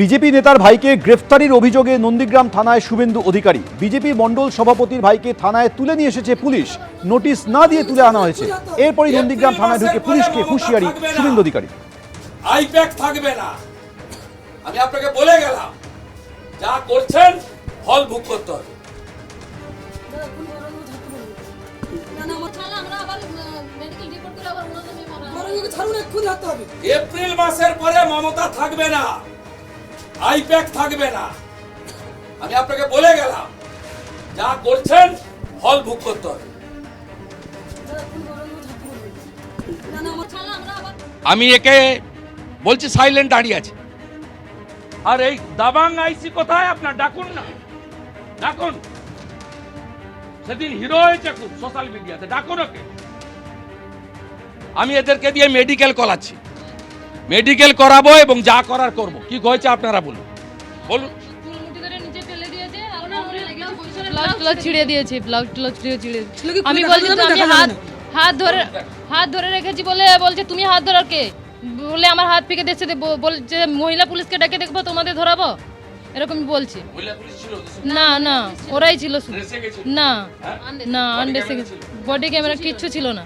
BJP নেতার ভাইকে গ্রেফতারির অভিযোগে নন্দীগ্রাম থানায় শুভেন্দু অধিকারী। বিজেপি মণ্ডল সভাপতির ভাইকে থানায় তুলে নিয়ে এসেছে পুলিশ। নোটিশ না দিয়ে তুলে আনা হয়েছে। এরপরই নন্দীগ্রাম থানায় ঢুকে পুলিশকে হুঁশিয়ারি শুভেন্দু অধিকারী। আইপ্যাক থাকবে না। আমি আপনাকে বলে গেলাম যা করছেন ফল ভোগ করতে হবে। এপ্রিল মাসের পরে মমতা থাকবে না। আইপ্যাক থাকবে না। আমি আপনাকে বলে গেলাম যা করছেন ফল ভোগ করতে হবে। আমি একে বলছি সাইলেন্ট দাঁড়িয়ে আছে। আর এই দাবাং আইসি কোথায়? আপনার ডাকুন না। ডাকুন। সেদিন হিরো হয়েছে খুব সোশ্যাল মিডিয়াতে ডাকুন ওকে। আমি এদেরকে দিয়ে মেডিকেল করাচ্ছি। মেডিকেল করাবো এবং যা করার করব। কি হয়েছে আপনারা বলুন। বলুন। ছিঁড়ে দিয়েছে ব্লাউজ ট্লাউজ ছিঁড়ে। ছিঁড়ে আমি বলছি আমি হাত হাত ধরে হাত ধরে রেখেছি বলে বলছে তুমি হাত ধরার কে? বলে আমার হাত পিকে দেখছে দে- বলছে মহিলা পুলিশকে ডেকে দেখব তোমাদের ধরাবো? এরকম বলছি। না না ওরাই ছিল শুধু। না না আনডেসে বডি ক্যামেরা কিচ্ছু ছিল না।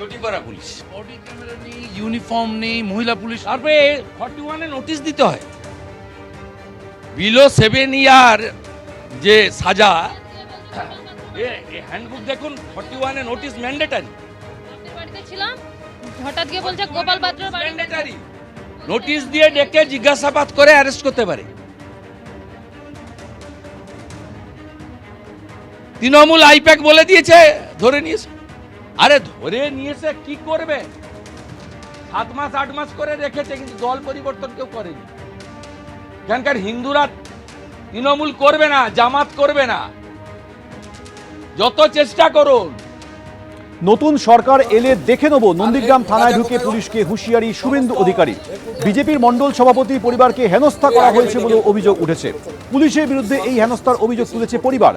চটি করা পুলিশ। বডি ক্যামেরা নেই ইউনিফর্ম নেই মহিলা পুলিশ। তারপরে ফর্টি ওয়ানে নোটিশ দিতে হয়। বিলো সেভেন ইয়ার যে সাজা হ্যান্ডবুক দেখুন ফর্টি ওয়ানে নোটিশ ম্যান্ডেটারি ছিলাম হঠাৎ গিয়ে বলছে গোপাল ম্যান্ডেটারি নোটিশ দিয়ে ডেকে জিজ্ঞাসাবাদ করে অ্যারেস্ট করতে পারে। তৃণমূল আইপ্যাক বলে দিয়েছে ধরে নিয়েছে। আরে ধরে নিয়েছে কি করবে? সাত মাস আট মাস করে রেখেছে কিন্তু দল পরিবর্তন কেউ করেনি। এখানকার হিন্দুরা তৃণমূল করবে না জামাত করবে না। যত চেষ্টা করুন। নতুন সরকার এলে দেখে নেব। নন্দীগ্রাম থানায় ঢুকে পুলিশকে হুঁশিয়ারি শুভেন্দু অধিকারী। বিজেপির মণ্ডল সভাপতি পরিবারকে হেনস্থা করা হয়েছে বলে অভিযোগ উঠেছে। পুলিশের বিরুদ্ধে এই হেনস্থার অভিযোগ তুলেছে পরিবার।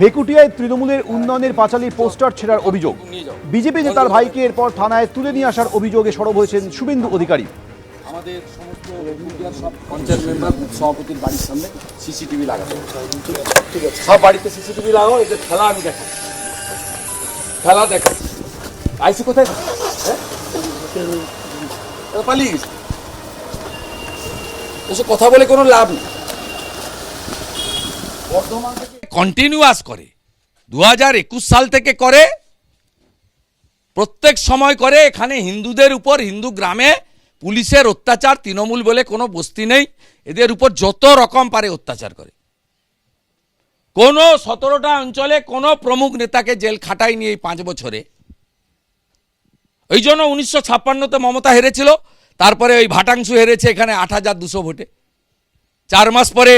ভেকুটিয়ায় তৃণমূলের উন্নয়নের পাঁচালী পোস্টার ছেড়ার অভিযোগ। বিজেপি নেতার ভাইকে এরপর থানায় তুলে নিয়ে আসার অভিযোগে সরব হয়েছেন শুভেন্দু অধিকারী। সভাপতির বাড়ির সামনে সিসিটিভি সিসিটিভি লাগাও আইসি কোথায়? হ্যাঁ? কথা বলে কোনো লাভ নেই। বর্ধমান থেকে কন্টিনিউয়াস করে। দু হাজার একুশ সাল থেকে করে, প্রত্যেক সময় করে, এখানে হিন্দুদের উপর, হিন্দু গ্রামে পুলিশের অত্যাচার, তৃণমূল বলে কোনো বস্তি নেই, এদের উপর যত রকম পারে অত্যাচার করে। কোনো সতেরোটা অঞ্চলে কোনো প্রমুখ নেতাকে জেল খাটায়নি এই পাঁচ বছরে। ওই জন্য উনিশশো ছাপ্পান্নতে মমতা হেরেছিল, তারপরে ওই ভাটাংশু হেরেছে এখানে আট হাজার দুশো ভোটে। চার মাস পরে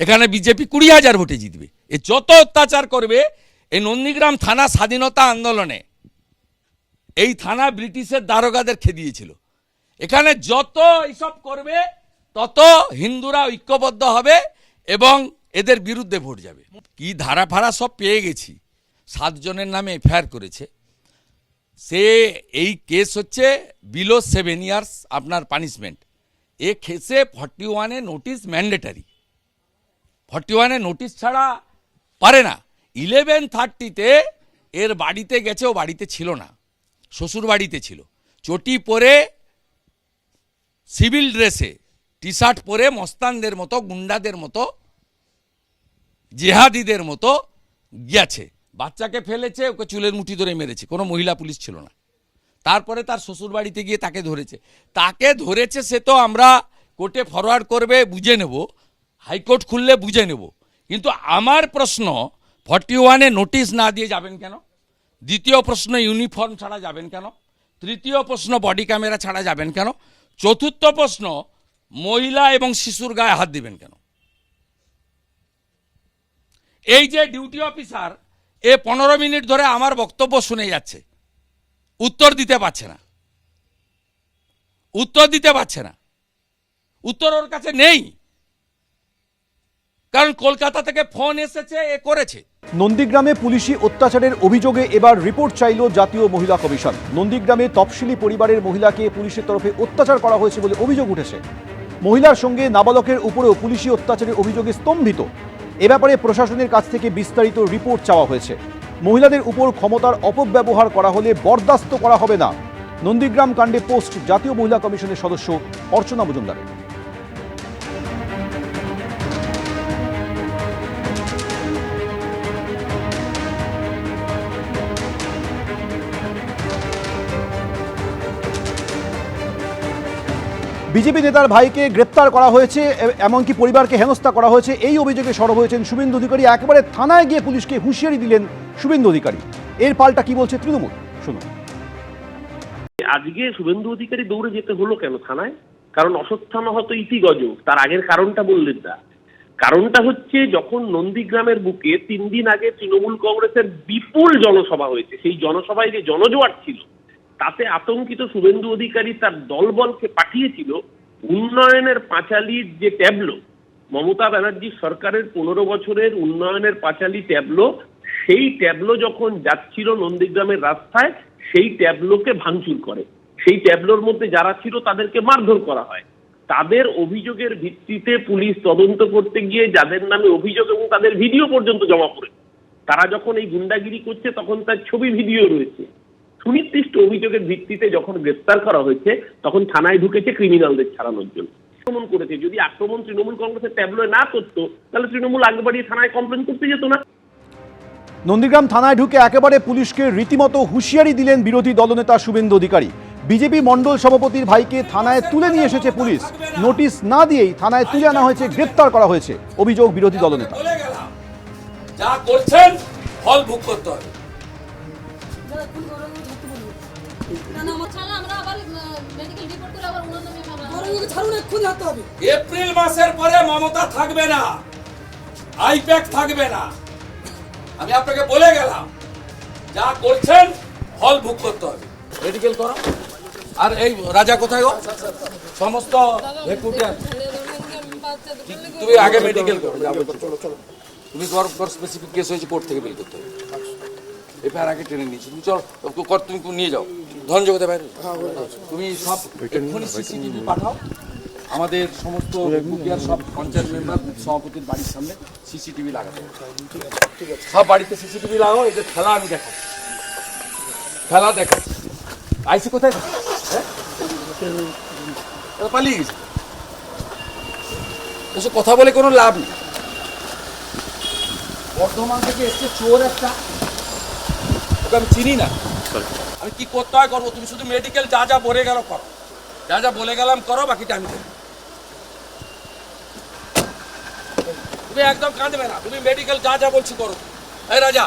এখানে বিজেপি কুড়ি হাজার ভোটে জিতবে। এ যত অত্যাচার করবে এই নন্দীগ্রাম থানা স্বাধীনতা আন্দোলনে, এই থানা ব্রিটিশের দারোগাদের খেদিয়েছিল। এখানে যত এইসব করবে, তত হিন্দুরা ঐক্যবদ্ধ হবে এবং এদের বিরুদ্ধে ভোট যাবে। কি ধারা ফাড়া সব পেয়ে গেছি। সাতজনের নামে এফআইআর করেছে। সে এই কেস হচ্ছে বিলো সেভেন ইয়ার্স, আপনার পানিশমেন্ট। এ কেসে ফর্টি ওয়ানে নোটিশ ম্যান্ডেটারি। ফর্টি ওয়ানে নোটিশ ছাড়া পারে না। ইলেভেন থার্টিতে এর বাড়িতে গেছে, ও বাড়িতে ছিল না। শ্বশুর বাড়িতে ছিল। চটি পরে সিভিল ড্রেসে টি শার্ট পরে মস্তানদের মতো, গুন্ডাদের মতো, জেহাদিদের মতো গেছে বাচ্চাকে ফেলেছে, ওকে চুলের মুঠি ধরে মেরেছে। কোনো মহিলা পুলিশ ছিল না। তারপরে তার শ্বশুর বাড়িতে গিয়ে তাকে ধরেছে। তাকে ধরেছে সে তো আমরা কোর্টে ফরওয়ার্ড করবে, বুঝে নেব। হাইকোর্ট খুললে বুঝে নেব। কিন্তু আমার প্রশ্ন ফর্টি ওয়ানে নোটিশ না দিয়ে যাবেন কেন? দ্বিতীয় প্রশ্ন ইউনিফর্ম ছাড়া যাবেন কেন? তৃতীয় প্রশ্ন বডি ক্যামেরা ছাড়া যাবেন কেন? চতুর্থ প্রশ্ন, মহিলা এবং শিশুর গায়ে হাত দিবেন কেন? এই যে ডিউটি অফিসার এ পনেরো মিনিট ধরে আমার বক্তব্য শুনে যাচ্ছে। উত্তর দিতে পারছে না। উত্তর দিতে পারছে না। উত্তর ওর কাছে নেই। কারণ কলকাতা থেকে ফোন এসেছে, এ করেছে। নন্দীগ্রামে পুলিশি অত্যাচারের অভিযোগে এবার রিপোর্ট চাইল জাতীয় মহিলা কমিশন। নন্দীগ্রামে তফসিলি পরিবারের মহিলাকে পুলিশের তরফে অত্যাচার করা হয়েছে বলে অভিযোগ উঠেছে। মহিলার সঙ্গে নাবালকের উপরেও পুলিশি অত্যাচারের অভিযোগে স্তম্ভিত। এ ব্যাপারে প্রশাসনের কাছ থেকে বিস্তারিত রিপোর্ট চাওয়া হয়েছে। মহিলাদের উপর ক্ষমতার অপব্যবহার করা হলে বরদাস্ত করা হবে না। নন্দীগ্রাম কাণ্ডে পোস্ট জাতীয় মহিলা কমিশনের সদস্য অর্চনা মজুমদারের। বিজেপি নেতার ভাইকে গ্রেপ্তার করা হয়েছে এমনকি পরিবারকে হেনস্থা করা হয়েছে। এই অভিযোগে সরব হয়েছেন শুভেন্দু অধিকারী। একেবারে থানায় গিয়ে পুলিশকে হুঁশিয়ারি দিলেন শুভেন্দু অধিকারী। এর পাল্টা কি বলছে তৃণমূল? শুনুন। আজকে শুভেন্দু অধিকারী দৌড়ে যেতে হলো কেন থানায়? কারণ অশ্বত্থামা হতো ইতিগজ তার আগের কারণটা বললেন না। কারণটা হচ্ছে যখন নন্দীগ্রামের বুকে তিন দিন আগে তৃণমূল কংগ্রেসের বিপুল জনসভা হয়েছে, সেই জনসভায় যে জনজোয়ার ছিল তাতে আতঙ্কিত শুভেন্দু অধিকারী তার দলবলকে পাঠিয়েছিল উন্নয়নের পাঁচালির যে ট্যাবলো, মমতা ব্যানার্জি সরকারের পনেরো বছরের উন্নয়নের পাঁচালি ট্যাবলো, সেই ট্যাবলো যখন যাচ্ছিল নন্দীগ্রামের রাস্তায়, সেই ট্যাবলোকে ভাঙচুর করে। সেই ট্যাবলোর মধ্যে যারা ছিল তাদেরকে মারধর করা হয়। তাদের অভিযোগের ভিত্তিতে পুলিশ তদন্ত করতে গিয়ে যাদের নামে অভিযোগ এবং তাদের ভিডিও পর্যন্ত জমা পড়ে। তারা যখন এই গুন্ডাগিরি করছে, তখন তার ছবি, ভিডিও রয়েছে। সুনির্দিষ্ট অভিযোগের ভিত্তিতে যখন গ্রেপ্তার করা হয়েছে তখন থানায় ঢুকেছে ক্রিমিনালদের ছাড়ানোর জন্য। আক্রমণ করেছে। যদি আক্রমণ তৃণমূল কংগ্রেসের ট্যাবলোয় না করতো তাহলে তৃণমূল আগে বাড়িয়ে থানায় কমপ্লেন করতে যেত না। নন্দীগ্রাম থানায় ঢুকে একেবারে পুলিশকে রীতিমতো হুঁশিয়ারি দিলেন বিরোধী দলনেতা শুভেন্দু অধিকারী। বিজেপি মণ্ডল সভাপতির ভাইকে থানায় তুলে নিয়ে এসেছে পুলিশ। নোটিশ না দিয়েই থানায় তুলে আনা হয়েছে গ্রেপ্তার করা হয়েছে অভিযোগ বিরোধী দলনেতা। যা করছেন ফল ভোগ করতে হবে। এপ্রিল মাসের পরে মমতা থাকবে না। আইপ্যাক থাকবে না। আমি আপনাকে বলে গেলাম যা করছেন ফল ভোগ করতে হবে। মেডিকেল করো। আর এই রাজা কোথায় গো? সমস্ত তুমি আগে মেডিকেল করো চলো চলো তুমি কর কর স্পেসিফিক কেস হয়েছে কোর্ট থেকে বের করতে হবে। এফআইআর আগে ট্রেনে নিয়েছি। তুমি চলো কর তুমি নিয়ে যাও। ধন জগতে বাইরে তুমি সব এক্ষুনি সিসিটিভি পাঠাও। আমাদের সমস্ত মুখিয়ার সব পঞ্চায়েত মেম্বার সভাপতির বাড়ির সামনে সিসিটিভি লাগাতে সব বাড়িতে সিসিটিভি লাগাও এদের খেলা আমি দেখাবো খেলা দেখাচ্ছি। আইসি কোথায়? হ্যাঁ? পালিয়ে গেছে। এসব কথা বলে কোনো লাভ নেই। বর্ধমান থেকে এসছে চোর একটা। ওকে আমি চিনি না। আমি কি করতে হয় করব? তুমি শুধু মেডিকেল যা যা বলে গেল করো। যা যা বলে গেলাম করো বাকিটা আমি তুমি একদম কাঁদবে না। তুমি মেডিকেল যা যা বলছি করো। এই রাজা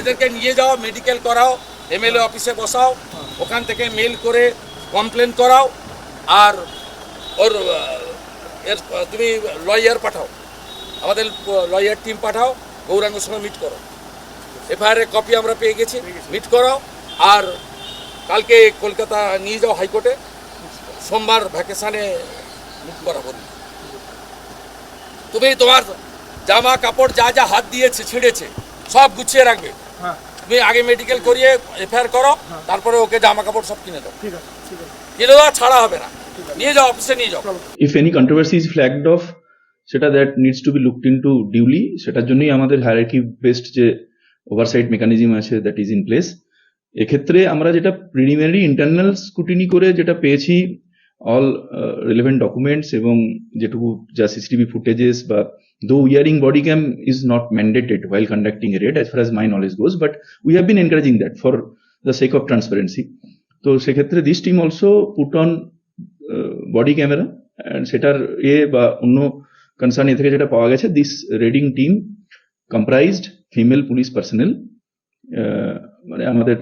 এদেরকে নিয়ে যাও মেডিকেল করাও এমএলএ অফিসে বসাও ওখান থেকে মেল করে কমপ্লেন করাও আর ওর এর তুমি লয়ার পাঠাও। আমাদের লয়ার টিম পাঠাও গৌরাঙ্গের সঙ্গে মিট করো। এফআইআর এর কপি আমরা পেয়ে গেছি। মিট করাও। আর কালকে কলকাতা নিয়ে যাও হাইকোর্টে। সোমবার ভ্যাকেশানে মুখ করা বলি তুমি তোমার জামা কাপড় যা যা হাত দিয়েছে ছিঁড়েছে সব গুছিয়ে রাখবে। তুমি আগে মেডিকেল করিয়ে এফআইআর করো তারপরে ওকে জামা কাপড় সব কিনে দাও। কিনে দাও ছাড়া হবে না। নিয়ে যাও অফিসে নিয়ে যাও। If any controversy is flagged off সেটা that needs to be looked into duly সেটার জন্যই আমাদের হায়ারার্কি বেসড যে ওভারসাইট মেকানিজম আছে দ্যাট ইজ ইন প্লেস এক্ষেত্রে আমরা যেটা প্রিলিমিনারি ইন্টারনাল স্কুটিনি করে যেটা পেয়েছি অল রিলেভেন্ট ডকুমেন্টস এবং যেটুকু যা সিসিটিভি ফুটেজেস বা though wearing body cam is not mandated while conducting a raid as far as my knowledge goes but we have been encouraging that for the sake of transparency তো সেক্ষেত্রে this team also put on body camera সেটার এ বা অন্য concern এ থেকে যেটা পাওয়া গেছে this raiding team comprised female police personnel মানে আমাদের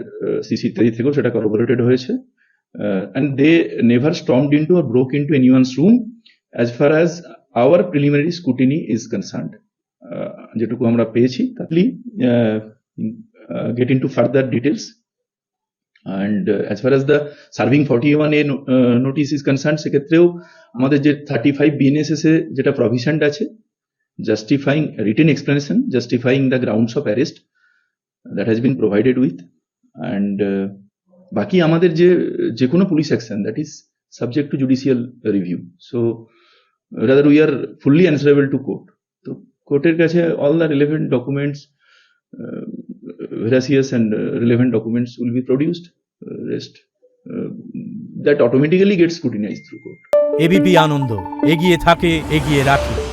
সিসি ইত্যাদি থেকেও সেটা করবোরেটেড হয়েছে। And they never stormed into or broke into anyone's room as far as our preliminary scrutiny is concerned যেটুকু আমরা পেয়েছি তাহলে get into further details and as far as the serving forty one A notice is concern সেক্ষেত্রেও আমাদের যে thirty five BNSS এ যেটা provision আছে justifying written explanation justifying the grounds of arrest that has been provided with and বাকি আমাদের যে যে কোনো police action that is subject to judicial review so rather we are fully answerable to court তো কোর্টের কাছে all the relevant documents veracious and relevant documents will be produced rest that automatically get scrutinize through court ABP Ananda এগিয়ে থাকে, এগিয়ে রাখে।